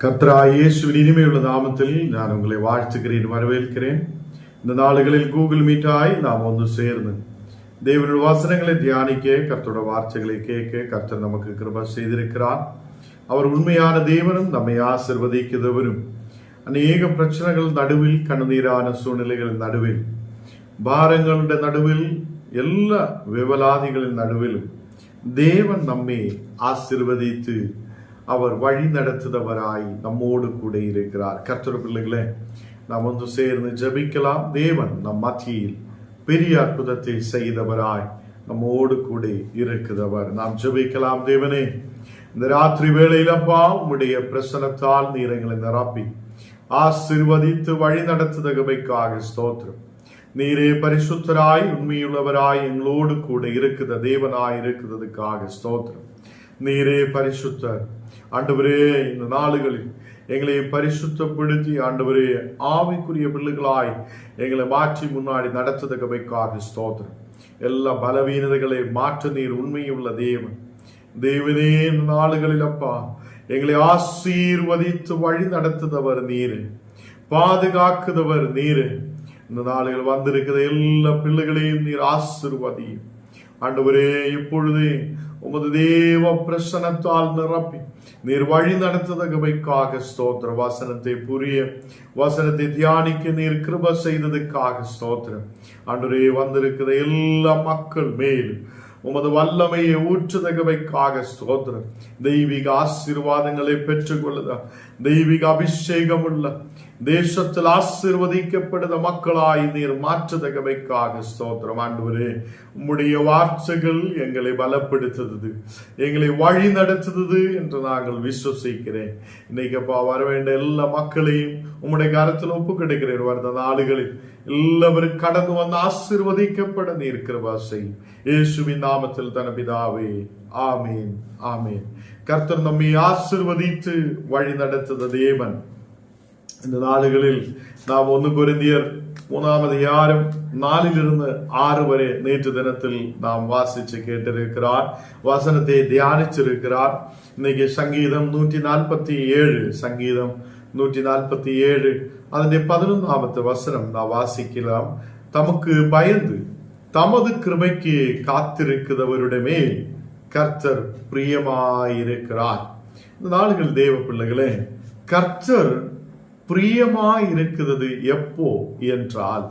கர்த்தராய் இயேசுவின் இனிமையுள்ள நாமத்தில் நான் உங்களை வாழ்த்துகிறேன் வரவேற்கிறேன் இந்த நாளுகளில் கூகுள் மீட்டாய் நாம் வந்து சேர்ந்து தேவனுடைய வசனங்களை தியானிக்க கர்த்தரோட வார்த்தைகளை கேட்க கர்த்தர் நமக்கு கிருப செய்திருக்கிறார் அவர் உண்மையான தேவனும் நம்மை ஆசிர்வதிக்கிறவரும் அநேக பிரச்சனைகள் நடுவில் கண்ணீரான சூழ்நிலைகள் நடுவில் பாரங்களுடைய நடுவில் எல்லா விவலாதிகளின் நடுவிலும் தேவன் நம்மை ஆசிர்வதித்து அவர் வழி நடத்துதவராய் நம்மோடு கூட இருக்கிறார். கர்த்தர் பிள்ளைகளே நாம் வந்து சேர்ந்து ஜபிக்கலாம். தேவன் நம் மத்தியில் பெரிய அற்புதத்தை செய்தவராய் நம்மோடு கூட இருக்கிறவர். நாம் ஜபிக்கலாம். தேவனே இந்த ராத்திரி வேளையிலப்பா உம்முடைய பிரசனத்தால் நீர் எங்களை நிரப்பி ஆசிர்வதித்து வழி நடத்துதகவைக்காக ஸ்தோத்திரம். நீரே பரிசுத்தராய் உண்மையுள்ளவராய் எங்களோடு கூட இருக்கிற தேவனாய் இருக்கிறதுக்காக ஸ்தோத்திரம். நீரே பரிசுத்தர் ஆண்டவரே இந்த நாளுகளில் எங்களை பரிசுத்தப்படுத்தி ஆண்டவரே ஆவிக்குரிய பிள்ளைகளாய் எங்களை மாற்றி முன்னாடி நடத்துதகவைக்காக ஸ்தோத்திரம். எல்லா பலவீனதைகளை மாற்ற நீர் உண்மையுள்ள தேவன். தேவனே இந்த நாளுகளில் அப்பா எங்களை ஆசீர்வதித்து வழி நடத்துதவர் நீரு. பாதுகாக்குதவர் நீரு. இந்த நாளில் வந்திருக்கிற எல்லா பிள்ளைகளையும் நீர் ஆசிர்வதியும் ஆண்டவரே இப்பொழுதே உமது தேவ பிரசனத்தால் நிரப்பி நீர் வழி நடத்துதகவைக்காக ஸ்தோத்திரம். வசனத்தை புரிய வசனத்தை தியானிக்க நீர் கிருப செய்ததுக்காக ஸ்தோத்திரம். ஆண்டவரே வந்திருக்கிற எல்லா மக்கள் மேலும் உமது வல்லமையை ஊற்றுதகவைக்காக ஸ்தோத்திரம். தெய்வீக ஆசீர்வாதங்களை பெற்றுக்கொள்ளுதா. தெய்வீக அபிஷேகம் உள்ள தேசத்தில் ஆசீர்வதிக்கப்படுத மக்களாய் நீர் மாற்றுதகவைக்காக ஸ்தோத்திரம். ஆண்டுவரே உம்முடைய வார்த்தைகள் எங்களை பலப்படுத்துது எங்களை வழி நடத்துது என்று நாங்கள் விசுவசிக்கிறேன். இன்னைக்கு அப்பா வர வேண்டிய எல்லா மக்களையும் உம்முடைய கருத்தில் ஒப்பு கிடைக்கிறேன். வருந்த நாடுகளில் எல்லாவரும் கடந்து வந்து ஆசிர்வதிக்கப்பட நீர் கிருபா செய்யும். இயேசுவின் நாமத்தில் தன பிதாவே ஆமீன் ஆமீன். கர்த்தர் நம்மை ஆசிர்வதித்து வழி நடத்துத தேவன். இந்த நாளுகளில் நாம் ஒன்று குருந்தியர் மூணாவது யாரும் நாலிலிருந்து ஆறு வரை நேற்று தினத்தில் நாம் வாசிச்சு கேட்டிருக்கிறார் வசனத்தை தியானிச்சிருக்கிறார் இன்னைக்கு சங்கீதம் நூற்றி நாற்பத்தி ஏழு சங்கீதம் நூற்றி நாற்பத்தி ஏழு அதனுடைய பதினொன்றாமத்து வசனம் நாம் வாசிக்கலாம் தமக்கு பயந்து தமது கிருபைக்கு காத்திருக்கிறவருடமே கர்த்தர் பிரியமாயிருக்கிறார் இந்த நாளுகள் தேவ பிள்ளைகளே கர்த்தர் பிரியமாய் இருக்கிறது எப்போ என்றால்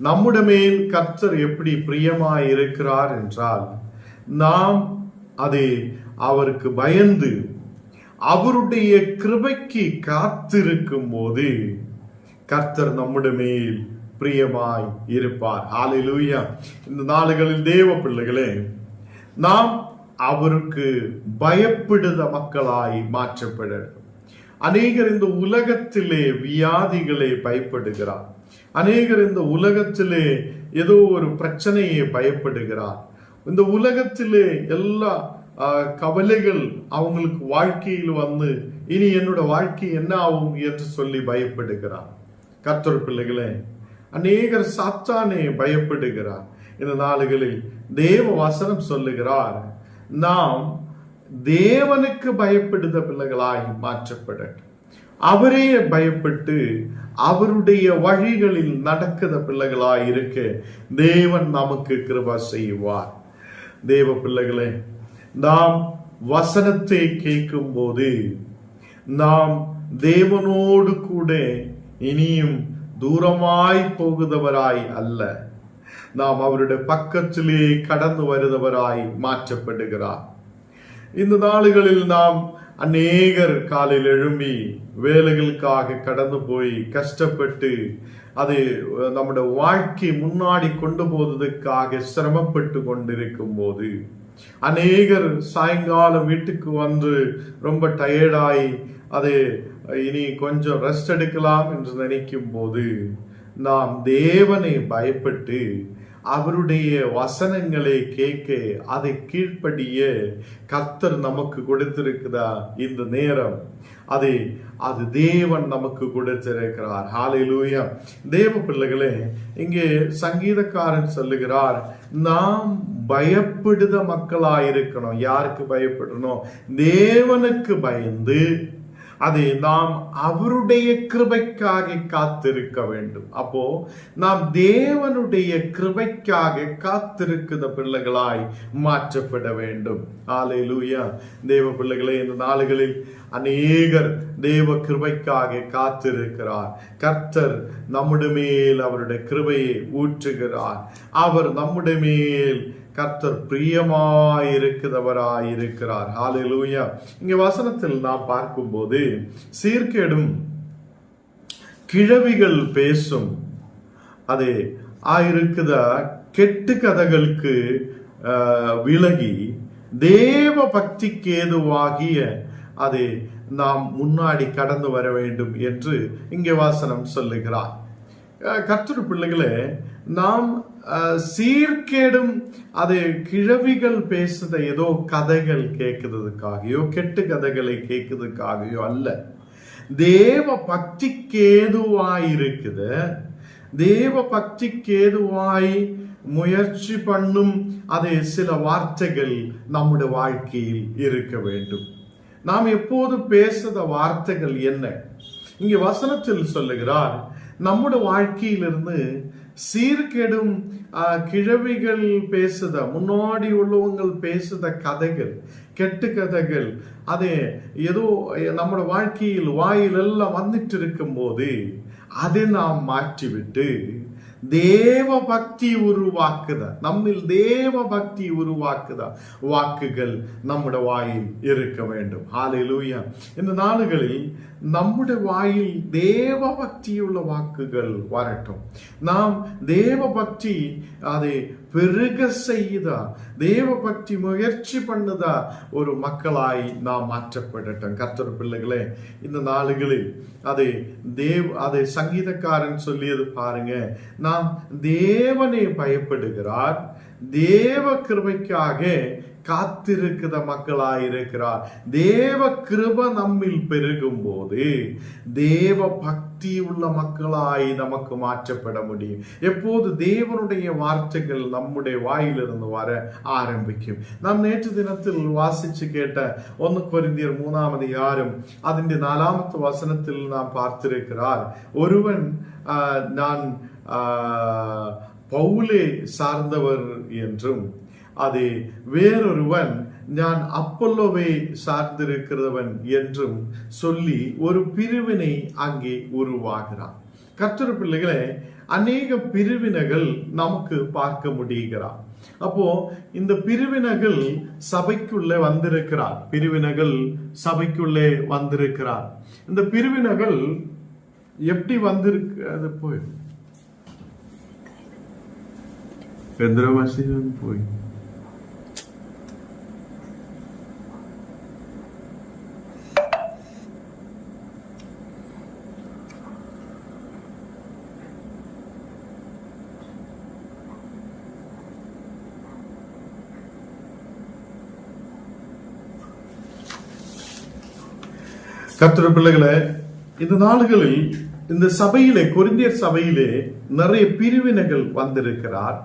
நம்முடைய மேல் கர்த்தர் எப்படி பிரியமாய் இருக்கிறார் என்றால் நாம் அதை அவருக்கு பயந்து அவருடைய கிருபைக்கு காத்திருக்கும் போது கர்த்தர் நம்முடைய மேல் பிரியமாய் இருப்பார் ஹalleluya இந்த நாளுகளில் தேவ பிள்ளைகளே நாம் அவருக்கு பயப்படுத மக்களாய் மாற்றப்பட அநேகர் இந்த உலகத்திலே வியாதிகளை பயப்படுகிறார். அநேகர் இந்த உலகத்திலே ஏதோ ஒரு பிரச்சனையை பயப்படுகிறார். இந்த உலகத்திலே எல்லா கவலைகள் அவங்களுக்கு வாழ்க்கையில் வந்து இனி என்னோட வாழ்க்கை என்ன ஆகும் என்று சொல்லி பயப்படுகிறார். கத்தர் பிள்ளைகளே அநேகர் சாத்தானே பயப்படுகிறார். இந்த நாளுகளில் தேவ வசனம் சொல்லுகிறார் நாம் தேவனுக்கு பயப்படுத பிள்ளைகளாய் மாற்றப்படட்டும். அவரே பயப்பட்டு அவருடைய வழிகளில் நடக்கிற பிள்ளைகளாய் இருக்க தேவன் நமக்கு கிருபா செய்வார். தேவ பிள்ளைகளே நாம் வசனத்தை கேட்கும் போது நாம் தேவனோடு கூட இனியும் தூரமாய் போகுதவராய் அல்ல. நாம் அவருடைய பக்கத்திலே கடந்து வருதவராய் மாற்றப்படுகிறார். இந்த நாளுகளில் நாம் அநேகர் காலையில் எழும்பி வேலைகளுக்காக கடந்து போய் கஷ்டப்பட்டு அது நம்முடைய வாழ்க்கை முன்னாடி கொண்டு போவதற்காக சிரமப்பட்டு கொண்டிருக்கும் போது அநேகர் சாயங்காலம் வீட்டுக்கு வந்து ரொம்ப டயர்டாய் அது இனி கொஞ்சம் ரெஸ்ட் எடுக்கலாம் என்று நினைக்கும் போது நாம் தேவனை பயப்பட்டு அவருடைய வசனங்களை கேட்க அதை கீழ்ப்படிய கர்த்தர் நமக்கு கொடுத்திருக்குதா இந்த நேரம். அதை அது தேவன் நமக்கு கொடுத்திருக்கிறார். ஹalleluya தேவ பிள்ளைகளே இங்கே சங்கீதக்காரன் சொல்லுகிறார் நாம் பயப்படுத மக்களாயிருக்கணும். யாருக்கு பயப்படணும்? தேவனுக்கு பயந்து அது நாம் அவருடைய கிருபைக்காக காத்திருக்க வேண்டும். அப்போ நாம் தேவனுடைய கிருபைக்காக காத்திருக்கிற பிள்ளைகளாய் மாற்றப்பட வேண்டும். ஆலை லூயா தேவ பிள்ளைகளே இந்த நாளுகளில் அநேகர் தேவ கிருபைக்காக காத்திருக்கிறார். கர்த்தர் நம்முடைய மேல் அவருடைய கிருபையை ஊற்றுகிறார். அவர் நம்முடைய மேல் கர்த்தர் பிரியமாயிருக்கிறவராயிருக்கிறார். ஹாலிலூயா இங்க வசனத்தில் நாம் பார்க்கும்போது சீர்கேடும் கிழவிகள் பேசும். அது ஆயிருக்குத கெட்டு கதைகளுக்கு விலகி தேவ பக்திக்கு ஏதுவாகிய அதை நாம் முன்னாடி கடந்து வர வேண்டும் என்று இங்கே வாசனம் சொல்லுகிறார். கர்த்தர் பிள்ளைகளே நாம் சீர்கேடும் அது கிழவிகள் பேசுத ஏதோ கதைகள் கேட்கிறதுக்காகயோ கெட்டு கதைகளை கேட்கிறதுக்காகயோ அல்ல தேவ பக்திக்கேதுவாயிருக்குது தேவ பக்திக்கேதுவாய் முயற்சி பண்ணும் அது சில வார்த்தைகள் நம்முடைய வாழ்க்கையில் இருக்க வேண்டும் நாம் எப்போது பேசுத வார்த்தைகள் என்ன இங்கே வசனத்தில் சொல்லுகிறார் நம்முடைய வாழ்க்கையிலிருந்து சீர்கெடும் கிழவிகள் பேசுத முன்னாடி உள்ளவங்கள் பேசுத கதைகள் கெட்டு கதைகள் அது ஏதோ நம்முடைய வாழ்க்கையில் வாயிலெல்லாம் வந்துட்டு இருக்கும்போது அதை நாம் மாற்றிவிட்டு தேவ பக்தி உருவாக்குத நம்மில் தேவ பக்தி உருவாக்குத வாக்குகள் நம்முடைய வாயில் இருக்க வேண்டும். ஹalleluya. இந்த நாடுகளில் நம்முடைய வாயில் தேவ பக்தியுள்ள வாக்குகள் வரட்டும் நாம் தேவ பக்தி அதை பெருக செய்யுதா தேவ பக்தி முயற்சி பண்ணுதா ஒரு மக்களாய் நாம் மாற்றப்படட்டும் கர்த்தர் பிள்ளைகளே இந்த நாளுகளில் அதை தேவ் அதை சங்கீதக்காரன் சொல்லியது பாருங்க நாம் தேவனை பயப்படுகிறார் தேவ கிருபைக்காக காத்திருக்கிற மக்களாக இருக்கிறார் தேவ கிருப நம்மில் பெருகும் போது தேவ பக்தியுள்ள மக்களாய் நமக்கு மாற்றப்பட முடியும் எப்போது தேவனுடைய வார்த்தைகள் நம்முடைய வாயிலிருந்து வர ஆரம்பிக்கும் நாம் நேற்று தினத்தில் வாசிச்சு கேட்ட ഒന്ന് കൊരിന്തിയർ മൂന്നാം അധികാരം അതിന്റെ നാലാമത്തെ വസനത്തിൽ നാം പാർത്തിരിക്കാർ ഒരുവൻ ഞാൻ പൗലെ സാർന്നവർ என்றும் அது வேறொருவன் நான் அப்பல்லோவை சார்ந்திருக்கிறவன் என்றும் சொல்லி ஒரு பிரிவினை அங்கே உருவாகிறான். கர்த்தர் பிள்ளைகளே அநேக பிரிவினைகள் நமக்கு பார்க்க முடிகிறான் அப்போ இந்த பிரிவினைகள் சபைக்குள்ளே வந்திருக்கிறார். பிரிவினைகள் சபைக்குள்ளே வந்திருக்கிறார். இந்த பிரிவினைகள் எப்படி வந்திருக்கு அது போய். போய். கர்த்தர் பிள்ளைகளே இந்த நாடுகளில் இந்த சபையிலே கொரிந்தியர் சபையிலே நிறைய பிரிவினைகள் வந்திருக்கிறார்.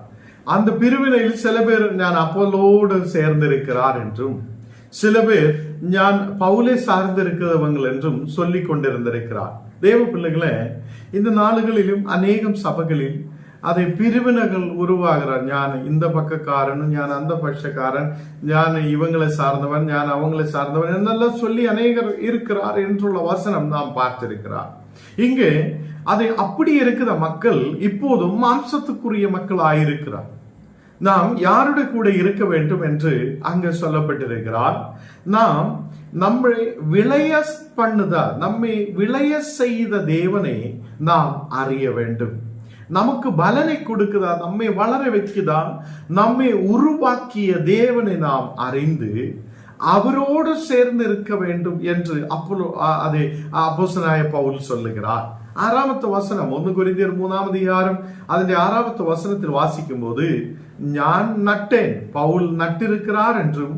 அந்த பிரிவினையில் சில பேர் நான் அப்போலோடு சேர்ந்திருக்கிறார் என்றும் சில பேர் நான் பவுலை சார்ந்திருக்கிறவங்கள் என்றும் சொல்லி கொண்டிருந்திருக்கிறார். தேவ பிள்ளைகளை இந்த நாடுகளிலும் அநேகம் சபைகளில் அதை பிரிவினைகள் உருவாகிறார். ஞான இந்த பக்கக்காரன் ஞான் அந்த பட்சக்காரன் ஞான இவங்களை சார்ந்தவன் ஞான் அவங்களை சார்ந்தவன் என்னெல்லாம் சொல்லி அநேகர் இருக்கிறார் என்றுள்ள வசனம் நாம் பார்த்திருக்கிறார். இங்கே அதை அப்படி இருக்கிற மக்கள் இப்போதும் மாம்சத்துக்குரிய மக்கள் ஆயிருக்கிறார் நாம் யாருடைய கூட இருக்க வேண்டும் என்று அங்கு சொல்லப்பட்டிருக்கிறார். நாம் நம்மை விளைய பண்ணுதா நம்மை விளைய செய்த தேவனை நாம் அறிய வேண்டும். நமக்கு பலனை கொடுக்குதா? நம்மை வளர வைக்குதா? நம்மை உருவாக்கிய தேவனை நாம் அறிந்து அவரோடு சேர்ந்து இருக்க வேண்டும் என்று அப்போ அதே அப்போசனாய பவுல் சொல்லுகிறார். ஆறாமத்து வசனம் ஒன்று குறிந்தியர் மூணாம் யாரும் அதனுடைய ஆறாவத்து வசனத்தில் வாசிக்கும் போது நான் நட்டேன் பவுல் நட்டிருக்கிறார் என்றும்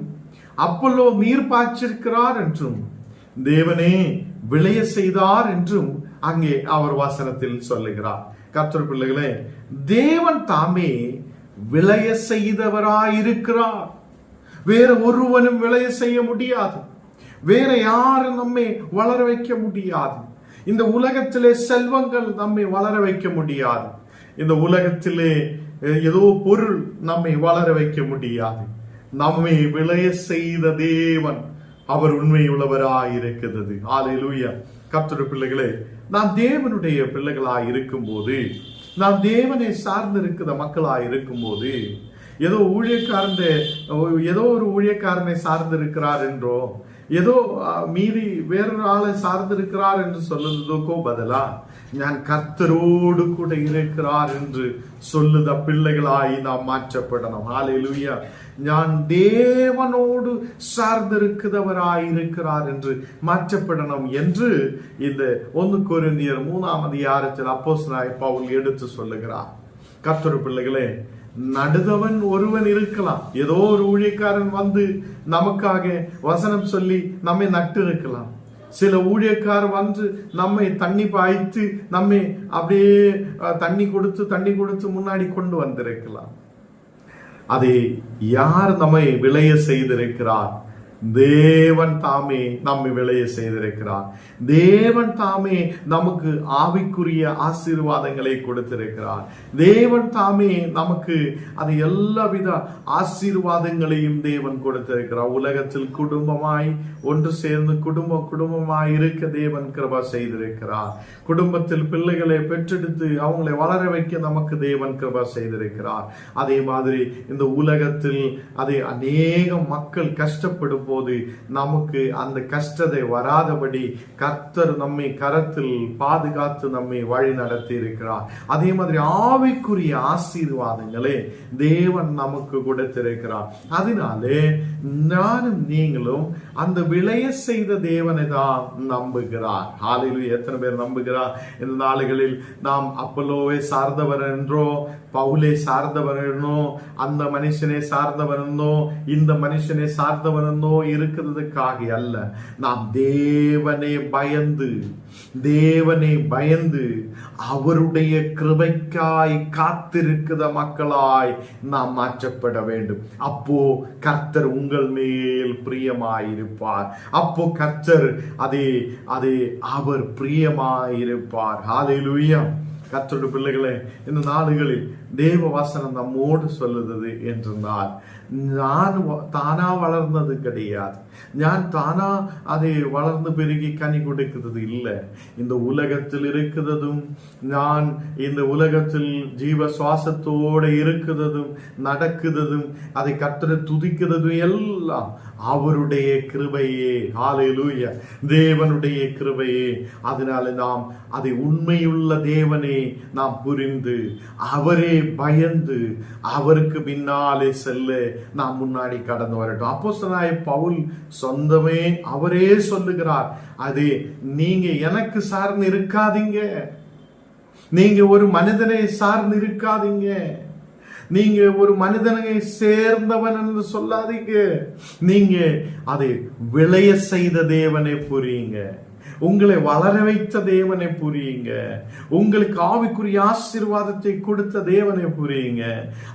அப்பல்லோ நீர் பாய்ச்சிருக்கிறார் என்றும் தேவனே விளைய செய்தார் என்றும் அங்கே அவர் வசனத்தில் சொல்லுகிறார். கர்த்தர் பிள்ளைகளே தேவன் தாமே விளைய செய்தவராயிருக்கிறார். வேற ஒருவனும் விளைய செய்ய முடியாது. வேற யாரும் நம்மை வளர வைக்க முடியாது. இந்த உலகத்திலே செல்வங்கள் நம்மை வளர வைக்க முடியாது. இந்த உலகத்திலே ஏதோ பொருள் நம்மை வளர வைக்க முடியாது. நம்மை விளைய செய்த தேவன் அவர் உண்மையுள்ளவராய் இருக்கிறது லூயா கத்துரு பிள்ளைகளே நாம் தேவனுடைய பிள்ளைகளாய் இருக்கும்போது நாம் தேவனை சார்ந்திருக்கிற மக்களாய் இருக்கும்போது ஏதோ ஊழியக்காரன் ஏதோ ஒரு ஊழியக்காரனை சார்ந்திருக்கிறார் என்றோ ஏதோ மீறி வேறொரு ஆளை சார்ந்திருக்கிறார் என்று சொல்லுவதற்கோ பதிலாக நான் கர்த்தரோடு கூட இருக்கிறார் என்று சொல்லுத பிள்ளைகளாய் நாம் மாற்றப்படணும் ஆலையிலுயா நான் தேவனோடு சார்ந்திருக்கிறவராய் இருக்கிறார் என்று மாற்றப்படணும் என்று இந்த ஒன்று கொரிந்தியர் மூணாம் அதிகாரத்தில் அப்போஸ்தலனாய் பவுல் எடுத்து சொல்லுகிறார் கர்த்தர் பிள்ளைகளே நடுதவன் ஒருவன் இருக்கலாம் ஏதோ ஒரு ஊழியக்காரன் வந்து நமக்காக வசனம் சொல்லி நம்மை நட்டு இருக்கலாம் சில ஊழியக்கார் வந்து நம்மை தண்ணி பாய்த்து நம்மை அப்படியே தண்ணி கொடுத்து தண்ணி கொடுத்து முன்னாடி கொண்டு வந்திருக்கலாம். அதை யார் நம்மை விளைய செய்திருக்கிறார்? தேவன் தாமே நம்மை விளைய செய்திருக்கிறார். தேவன் தாமே நமக்கு ஆவிக்குரிய ஆசீர்வாதங்களை கொடுத்திருக்கிறார். தேவன் தாமே நமக்கு அது எல்லாவித ஆசீர்வாதங்களையும் தேவன் கொடுத்திருக்கிறார். உலகத்தில் குடும்பமாய் ஒன்று சேர்ந்து குடும்ப குடும்பமாய் இருக்க தேவன் கிருபா செய்திருக்கிறார். குடும்பத்தில் பிள்ளைகளை பெற்றெடுத்து அவங்களை வளர வைக்க நமக்கு தேவன் கிருபா செய்திருக்கிறார். அதே மாதிரி இந்த உலகத்தில் அதை அநேக மக்கள் கஷ்டப்படும் போது நமக்கு அந்த கஷ்டத்தை வராதபடி கர்த்தர் நம்மை கரத்தில் பாதுகாத்து நம்மை வழி நடத்தி இருக்கிறார். அதே மாதிரி ஆவிக்குரிய ஆசீர்வாதங்களே தேவன் நமக்கு கொடுத்திருக்கிறார். அதனாலே நானும் நீங்களும் அந்த விளைய செய்த தேவனை தான் நம்புகிறார். ஆலையில் எத்தனை பேர் நம்புகிறார்? இந்த நாளுகளில் நாம் அப்பலோவை சார்ந்தவர் என்றோ பவுலே சார்ந்தவர் என்னோ அந்த மனுஷனை சார்ந்தவர் இந்த மனுஷனை சார்ந்தவர் இருக்கிறதுக்காக அல்ல. நாம் தேவனை பயந்து தேவனை பயந்து அவருடைய கிருபைக்காய் காத்திருக்கிற மக்களாய் நாம் மாற்றப்பட வேண்டும். அப்போ கர்த்தர் உங்கள் மேல் பிரியமாயிருப்பார். அப்போ கர்த்தர் அதே அதே அவர் பிரியமாயிருப்பார். ஹalleluya கர்த்தருடைய பிள்ளைகளே இந்த நாடுகளில் தேவ வசனம் நம்மோடு சொல்லுது என்றால் நான் வ- தானா வளர்ந்தது கிடையாது. நான் தானா அதை வளர்ந்து பெருகி கனி கொடுக்கிறது இல்லை. இந்த உலகத்தில் இருக்கிறதும் நான் இந்த உலகத்தில் ஜீவ சுவாசத்தோடு இருக்கிறதும் நடக்கிறதும் அதை கத்தரை துதிக்கிறதும் எல்லாம் அவருடைய கிருபையே. ஹalleluya. தேவனுடைய கிருபையே. அதனால நாம் அதை உண்மையுள்ள தேவனே நாம் புரிந்து அவரே பயந்து அவருக்கு பின்னாலே செல்ல நாம் முன்னாடி கடந்து வரட்டும். அப்போஸ்தலனாய பவுல் சொந்தமே அவரே சொல்லுகிறார் அது நீங்க எனக்கு சார்ந்து இருக்காதீங்க. நீங்க ஒரு மனிதனை சார்ந்து இருக்காதீங்க. நீங்க ஒரு மனிதனை சேர்ந்தவன் என்று சொல்லாதீங்க. நீங்க அதை விளைய செய்த தேவனை புரியுங்க. உங்களை வளர வைத்த தேவனை புரியுங்க. உங்களுக்கு ஆவிக்குரிய ஆசீர்வாதத்தை கொடுத்த தேவனை புரியுங்க.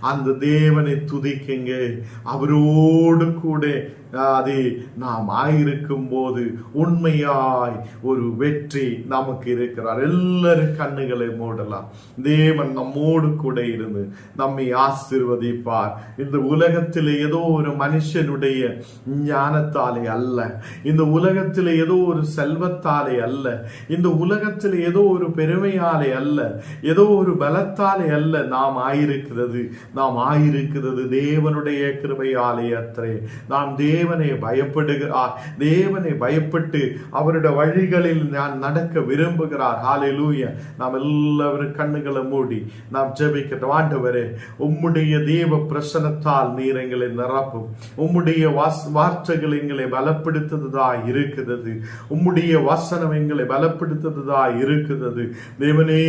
அந்த தேவனை துதிக்குங்க. அவரோடு கூட அது நாம் ஆயிருக்கும் போது உண்மையாய் ஒரு வெற்றி நமக்கு இருக்கிறார். எல்லாரும் கண்ணுகளை மூடலாம். தேவன் நம்மோடு கூட இருந்து நம்மை ஆசீர்வதிப்பார். இந்த உலகத்தில் ஏதோ ஒரு மனுஷனுடைய ஞானத்தாலே அல்ல. இந்த உலகத்தில் ஏதோ ஒரு செல்வத்தாலே அல்ல. இந்த உலகத்தில் ஏதோ ஒரு பெருமையாலே அல்ல. ஏதோ ஒரு பலத்தாலே அல்ல நாம் ஆயிருக்கிறது. நாம் ஆயிருக்கிறது தேவனுடைய கிருபையாலே அത്രേ நாம் தேவ தேவனை பயப்படுகிறார் தேவனை பயப்பட்டு அவருடைய வழிகளில் நான் நடக்க விரும்புகிறார். ஹalleluya நாம் எல்லாரும் கண்ணுகளை மூடி நாம் ஜெபிக்கட்டும். ஆண்டவரே உம்முடைய தேவ பிரசனத்தால் நீர் எங்களை நிரப்பும். உம்முடைய வாஸ் வார்த்தைகள் எங்களை பலப்படுத்துவதா இருக்கிறது. உம்முடைய வசனம் எங்களை பலப்படுத்துவதா இருக்கிறது. தேவனே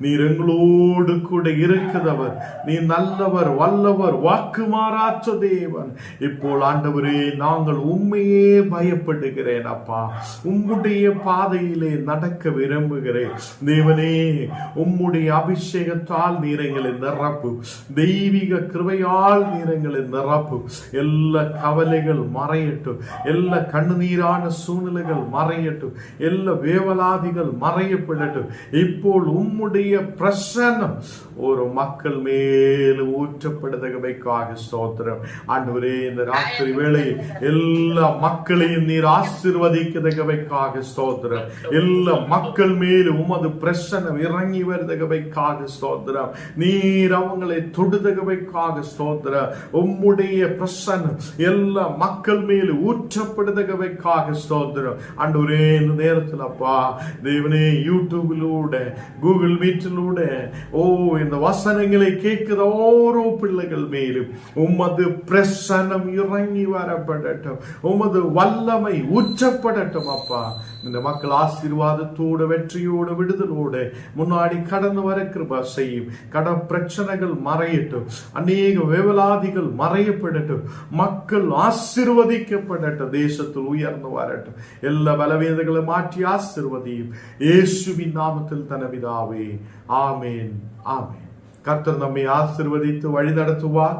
நீர் எங்களோடு கூட இருக்கிறவர். நீ நல்லவர் வல்லவர் வாக்கு மாறாற்ற தேவன். இப்போ ஆண்டவரே நாங்கள் உண்மையே பயப்படுகிறேன் அப்பா. உம்முடைய பாதையிலே நடக்க விரும்புகிறேன். தேவனே உம்முடைய அபிஷேகத்தால் நீரங்களை நிரப்பு தெய்வீக கிருபையால் நீரங்களை நிரப்பு எல்லா கவலைகள் மறையட்டும் எல்லா கண்ணுநீரான சூழ்நிலைகள் மறையட்டும் எல்லா வேவலாதிகள் மறையப்படட்டும். இப்போ உம்முடைய பிரசன்னம் ஒரு மக்கள் மேல் ஊற்றப்படுதகமைக்காக ஸ்தோத்திரம். ஆண்டவரே இந்த ராத்திரி வேளை எல்லா மக்களையும் நீர் ஆசிர்வதிக்கதகவைக்காக ஸ்தோத்திரம். எல்லா மக்கள் மேலும் உமது பிரசனம் இறங்கி வருதகவைக்காக ஸ்தோத்திரம். நீர் அவங்களை தொடுதகவைக்காக ஸ்தோத்திரம். உம்முடைய பிரசனம் எல்லா மக்கள் மேலும் ஊற்றப்படுதகவைக்காக ஸ்தோத்திரம். ஆண்டவரே ஒரே நேரத்தில் அப்பா தேவனே யூடியூபிலூட கூகுள் மீட்டிலூட ஓ இந்த வசனங்களை கேட்கிற ஓரோ பிள்ளைகள் மேலும் உமது பிரசனம் இறங்கி வர வரப்படட்டும் உமது வல்லமை உச்சப்படட்டும் அப்பா. இந்த மக்கள் ஆசீர்வாதத்தோடு வெற்றியோடு விடுதலோடு முன்னாடி கடந்து வர கிருபா செய்யும். கடன் பிரச்சனைகள் மறையட்டும். அநேக வேவலாதிகள் மறையப்படட்டும். மக்கள் ஆசிர்வதிக்கப்படட்டும். தேசத்தில் உயர்ந்து வரட்டும். எல்லா பலவீனங்களை மாற்றி ஆசிர்வதியும். இயேசுவின் நாமத்தில் தனவிதாவே ஆமேன். ஆமேன். கர்த்தர் நம்மை ஆசிர்வதித்து வழி நடத்துவார்